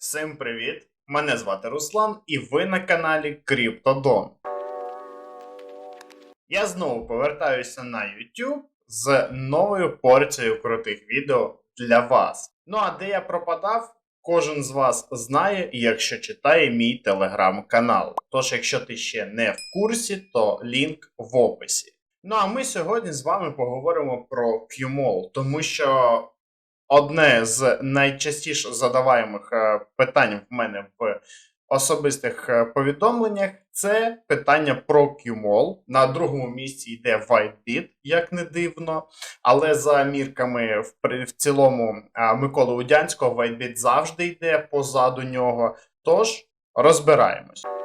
Всім привіт! Мене звати Руслан, і ви на каналі Криптодон. Я знову повертаюся на YouTube з новою порцією крутих відео для вас. Ну а де я пропадав, кожен з вас знає, якщо читає мій телеграм-канал. Тож, якщо ти ще не в курсі, то лінк в описі. Ну а ми сьогодні з вами поговоримо про QMOL, тому що одне з найчастіше задаваємих е, питань в мене в особистих е, повідомленнях це питання про QMOL. На другому місці йде WhiteBit, як не дивно. Але за мірками в, в цілому Миколи Удянського WhiteBit завжди йде позаду нього. Тож розбираємось.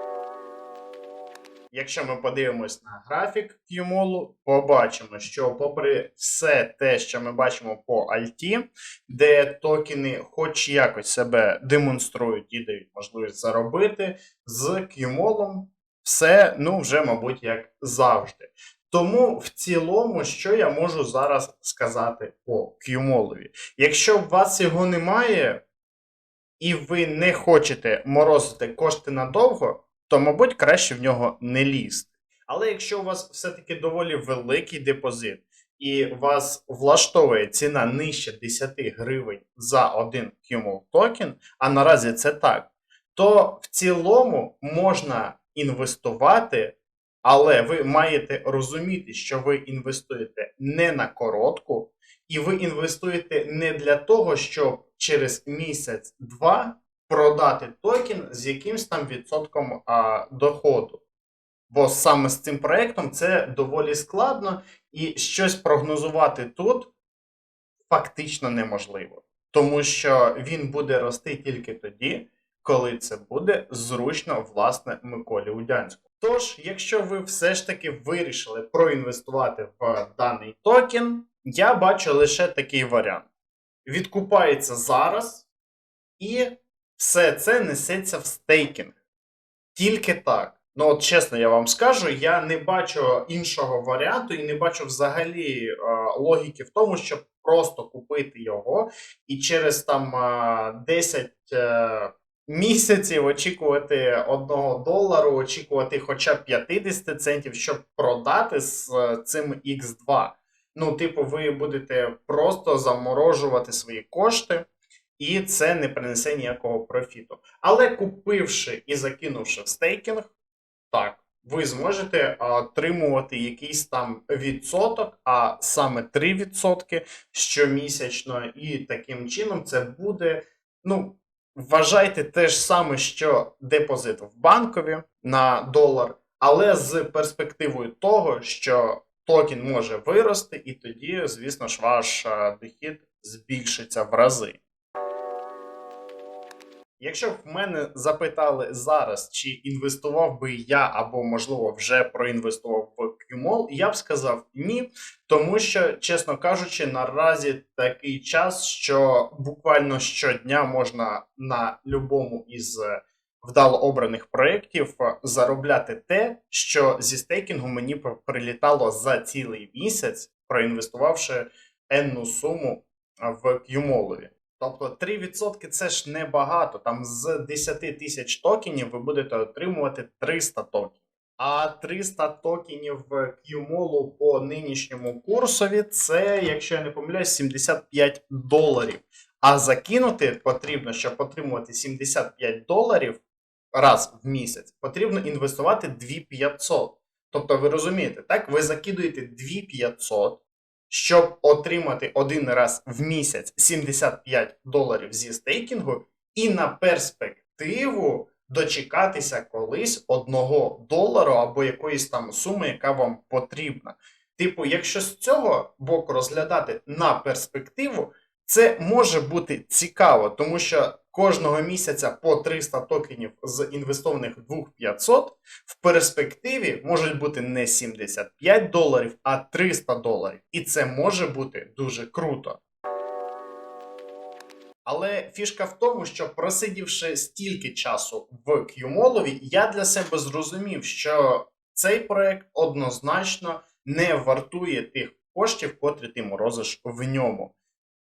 Якщо ми подивимось на графік QMOL, побачимо, що попри все те, що ми бачимо по Альті, де токени хоч якось себе демонструють і дають можливість заробити, з QMOL все, ну, вже, мабуть, як завжди. Тому в цілому, що я можу зараз сказати по QMOL? Якщо у вас його немає, і ви не хочете морозити кошти надовго, то, мабуть, краще в нього не лізти. Але якщо у вас все-таки доволі великий депозит, і вас влаштовує ціна нижче 10 гривень за один QMOL токен, а наразі це так, то в цілому можна інвестувати, але ви маєте розуміти, що ви інвестуєте не на коротку, і ви інвестуєте не для того, щоб через місяць-два продати токен з якимсь там відсотком а, доходу. Бо саме з цим проектом це доволі складно, і щось прогнозувати тут фактично неможливо. Тому що він буде рости тільки тоді, коли це буде зручно власне Миколі Удянському. Тож, якщо ви все ж таки вирішили проінвестувати в даний токен, я бачу лише такий варіант: відкупається зараз, і все це несеться в стейкінг. Тільки так. Ну, от чесно, я вам скажу, я не бачу іншого варіанту і не бачу взагалі е, логіки в тому, щоб просто купити його і через там е, 10 е, місяців очікувати 1 долару, очікувати хоча б 50 центів, щоб продати з е, цим X2. Ну, типу, ви будете просто заморожувати свої кошти, і це не принесе ніякого профіту. Але купивши і закинувши в стейкінг, так, ви зможете отримувати якийсь там відсоток, а саме 3% щомісячно, і таким чином це буде, ну, вважайте те ж саме, що депозит в банкові на долар, але з перспективою того, що токен може вирости, і тоді, звісно ж, ваш дохід збільшиться в рази. Якщо б мене запитали зараз, чи інвестував би я або, можливо, вже проінвестував в QMOL, я б сказав ні, тому що, чесно кажучи, наразі такий час, що буквально щодня можна на любому із е, вдало обраних проєктів е, заробляти те, що зі стейкінгу мені прилітало за цілий місяць, проінвестувавши енну суму в QMOL. Тобто 3% це ж небагато. Там з 10 тисяч токенів ви будете отримувати 300 токенів. А 300 токенів QMOL по нинішньому курсові це, якщо я не помиляюсь, 75 доларів. А закинути потрібно, щоб отримувати 75 доларів раз в місяць, потрібно інвестувати 2500. Тобто, ви розумієте, так? Ви закидуєте 2500, щоб отримати один раз в місяць 75 доларів зі стейкінгу, і на перспективу дочекатися колись одного долару або якоїсь там суми, яка вам потрібна. Типу, якщо з цього боку розглядати на перспективу, це може бути цікаво, тому що кожного місяця по 300 токенів з інвестованих 2500 в перспективі можуть бути не 75 доларів, а 300 доларів. І це може бути дуже круто. Але фішка в тому, що просидівши стільки часу в QMOL, я для себе зрозумів, що цей проект однозначно не вартує тих коштів, котрі ти морозиш в ньому.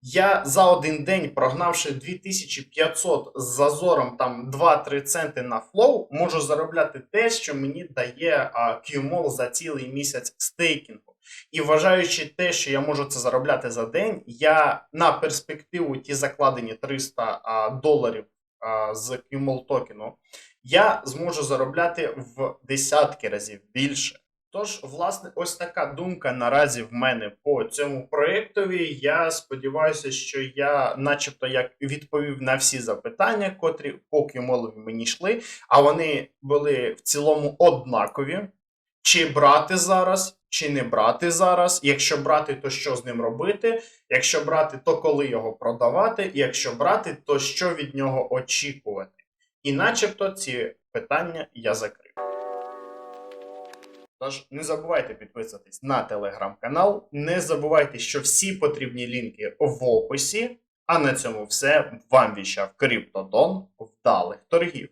Я за один день, прогнавши 2500 з зазором там 2-3 центи на флоу, можу заробляти те, що мені дає QMOL за цілий місяць стейкінгу. І вважаючи те, що я можу це заробляти за день, я на перспективу ті закладені 300 а, доларів з QMOL токену, я зможу заробляти в десятки разів більше. Тож, власне, ось така думка наразі в мене по цьому проєктові. Я сподіваюся, що я, начебто, як відповів на всі запитання, котрі поки молові мені йшли, а вони були в цілому однакові. Чи брати зараз, чи не брати зараз. Якщо брати, то що з ним робити? Якщо брати, то коли його продавати? Якщо брати, то що від нього очікувати? І начебто ці питання я закрив. Тож не забувайте підписатись на телеграм-канал. Не забувайте, що всі потрібні лінки в описі. А на цьому все. Вам віщав Криптодон. Вдалих торгів.